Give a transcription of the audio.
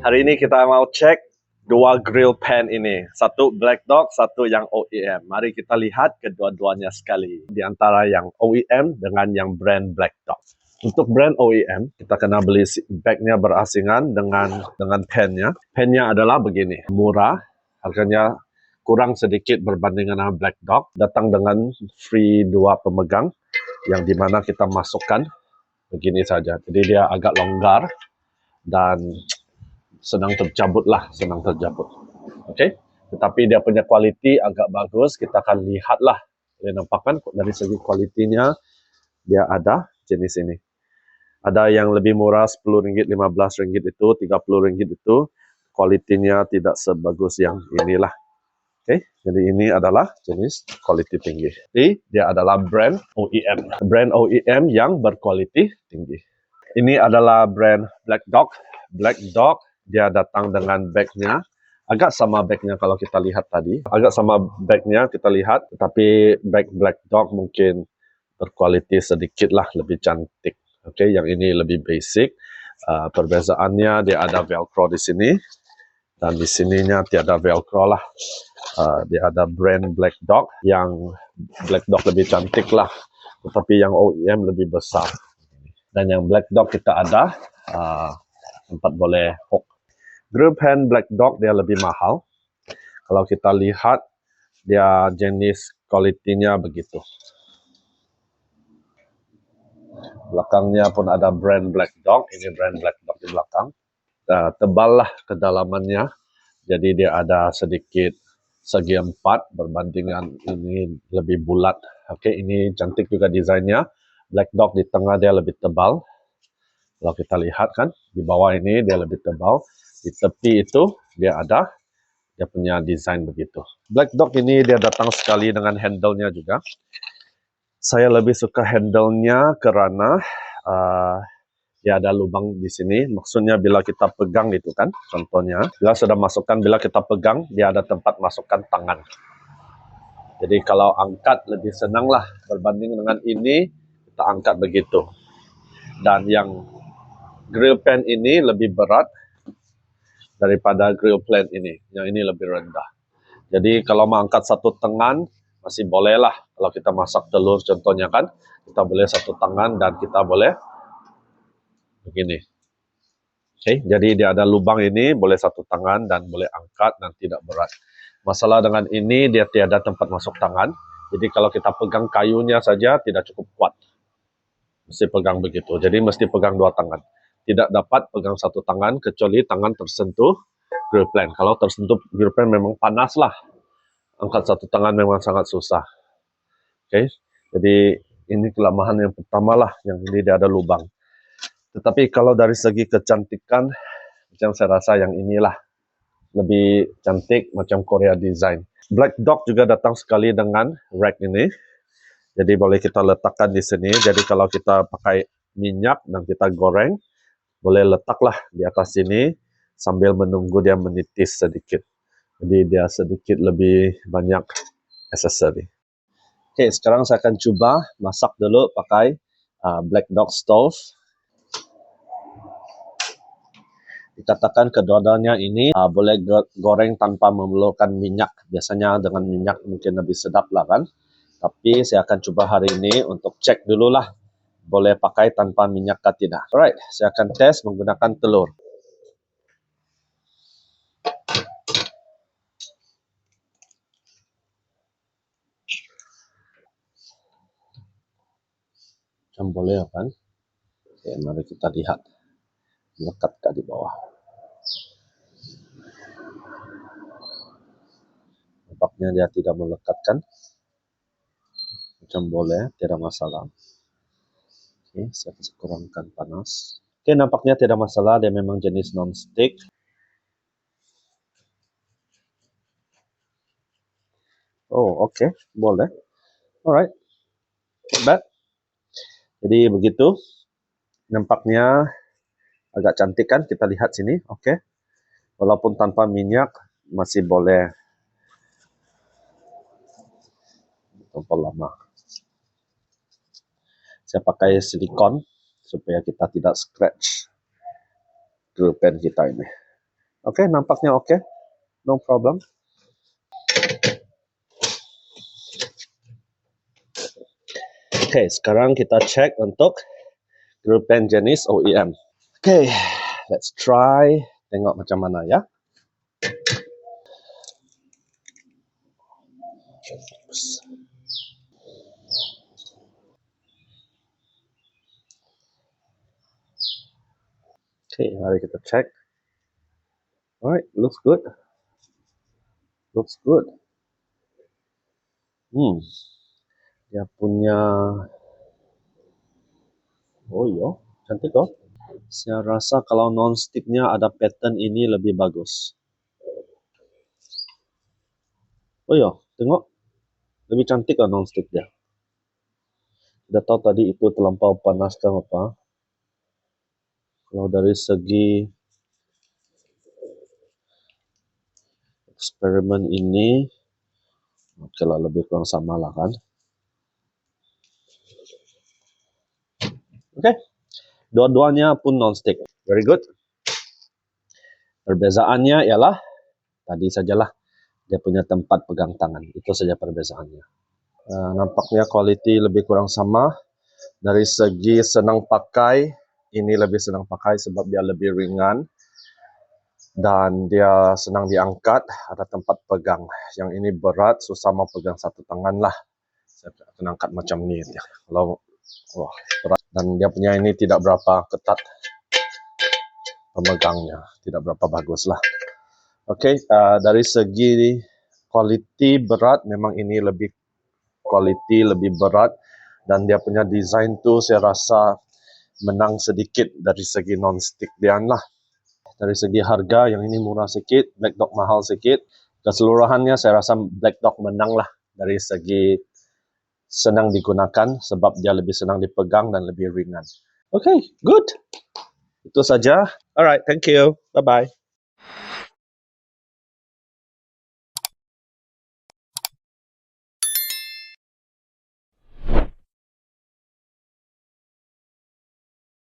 Hari ini kita mau cek dua grill pan ini. Satu Black Dog, satu yang OEM. Mari kita lihat kedua-duanya sekali. Di antara yang OEM dengan yang brand Black Dog. Untuk brand OEM, kita kena beli bagnya berasingan dengan dengan pennya. Pennya adalah begini, murah, harganya kurang sedikit berbanding dengan Black Dog. Datang dengan free dua pemegang yang di mana kita masukkan begini saja. Jadi dia agak longgar dan senang tercabut lah, senang tercabut. Oke, tetapi dia punya kualiti agak bagus. Kita akan lihatlah. Boleh nampak kan dari segi kualitinya dia ada jenis ini. Ada yang lebih murah RM10, RM15 itu, RM30 itu. Kualitinya tidak sebagus yang inilah. Oke, okay? jadi ini adalah jenis kualiti tinggi. Jadi dia adalah brand OEM. Brand OEM yang berkualiti tinggi. Ini adalah brand Black Dog. Black Dog dia datang dengan bagnya. Agak sama bagnya kalau kita lihat tadi. Agak sama bagnya kita lihat tetapi bag black dog mungkin berkualiti sedikit lah lebih cantik. Oke okay, yang ini lebih basic. Uh, perbezaannya dia ada velcro di sini. Dan di sininya tiada velcro lah. Uh, dia ada brand black dog yang black dog lebih cantik lah. Tetapi yang OEM lebih besar. Dan yang black dog kita ada uh, tempat boleh hook Hand black dog dia lebih mahal. Kalau kita lihat dia jenis kualitinya begitu. Belakangnya pun ada brand black dog. Ini brand black dog di belakang. Uh, tebal lah kedalamannya. Jadi dia ada sedikit segi empat berbandingan ini lebih bulat. Oke, ini cantik juga desainnya. Black dog di tengah dia lebih tebal. Kalau kita lihat kan, di bawah ini dia lebih tebal di tepi itu dia ada dia punya desain begitu. Black Dog ini dia datang sekali dengan handle-nya juga. Saya lebih suka handle-nya karena uh, dia ada lubang di sini. Maksudnya bila kita pegang itu kan, contohnya. Bila sudah masukkan, bila kita pegang, dia ada tempat masukkan tangan. Jadi kalau angkat lebih senang lah berbanding dengan ini, kita angkat begitu. Dan yang grill pan ini lebih berat, daripada grill plate ini. Yang ini lebih rendah. Jadi kalau mau angkat satu tangan, masih boleh lah. Kalau kita masak telur contohnya kan, kita boleh satu tangan dan kita boleh begini. Oke, okay, jadi dia ada lubang ini, boleh satu tangan dan boleh angkat dan tidak berat. Masalah dengan ini, dia tiada tempat masuk tangan. Jadi kalau kita pegang kayunya saja tidak cukup kuat. Mesti pegang begitu. Jadi mesti pegang dua tangan tidak dapat pegang satu tangan kecuali tangan tersentuh grill plan. Kalau tersentuh grill plan memang panas lah. Angkat satu tangan memang sangat susah. Oke, okay? jadi ini kelemahan yang pertama lah, yang ini dia ada lubang. Tetapi kalau dari segi kecantikan, macam saya rasa yang inilah lebih cantik macam Korea Design. Black Dog juga datang sekali dengan rack ini. Jadi boleh kita letakkan di sini. Jadi kalau kita pakai minyak dan kita goreng, boleh letaklah di atas sini sambil menunggu dia menitis sedikit. Jadi dia sedikit lebih banyak accessory. Oke, okay, sekarang saya akan coba masak dulu pakai uh, black dog stove. Dikatakan kedua-duanya ini uh, boleh goreng tanpa memerlukan minyak. Biasanya dengan minyak mungkin lebih sedap lah kan. Tapi saya akan coba hari ini untuk cek dulu lah boleh pakai tanpa minyak kah tidak. Alright, saya akan tes menggunakan telur. Macam boleh kan? Oke, mari kita lihat. Melekat di bawah. Nampaknya dia tidak melekatkan. Macam boleh, tidak masalah. Oke, saya kasih kurangkan panas. Oke, nampaknya tidak masalah. Dia memang jenis non-stick. Oh, oke. Okay. Boleh. Alright. Bad. Jadi begitu. Nampaknya agak cantik kan? Kita lihat sini. Oke. Okay. Walaupun tanpa minyak, masih boleh. Tanpa lama saya pakai silikon supaya kita tidak scratch grill pan kita ini Oke, nampaknya oke. No problem. Oke, sekarang kita cek untuk grill pan jenis OEM. Oke, let's try. Tengok macam mana ya. Oke, mari kita cek. Alright, looks good. Looks good. Hmm, dia punya oh iya, cantik oh. Saya rasa kalau non-sticknya ada pattern ini lebih bagus. Oh iya, tengok. Lebih cantik lah non-stick dia. Tidak tahu tadi itu terlampau panas ke apa. Kalau dari segi eksperimen ini, oke lah lebih kurang sama lah kan. Oke, dua-duanya pun non-stick. Very good. Perbezaannya ialah tadi sajalah dia punya tempat pegang tangan. Itu saja perbezaannya. Uh, nampaknya quality lebih kurang sama. Dari segi senang pakai, ini lebih senang pakai sebab dia lebih ringan dan dia senang diangkat, ada tempat pegang. Yang ini berat, susah mau pegang satu tangan lah. Saya akan angkat macam ni. Kalau wah berat dan dia punya ini tidak berapa ketat pemegangnya, tidak berapa bagus lah. Okey, uh, dari segi kualiti berat memang ini lebih kualiti lebih berat dan dia punya design tu saya rasa menang sedikit dari segi non-stick dia lah. Dari segi harga yang ini murah sikit, Black Dog mahal sikit. Keseluruhannya saya rasa Black Dog menang lah dari segi senang digunakan sebab dia lebih senang dipegang dan lebih ringan. Okay, good. Itu saja. Alright, thank you. Bye-bye.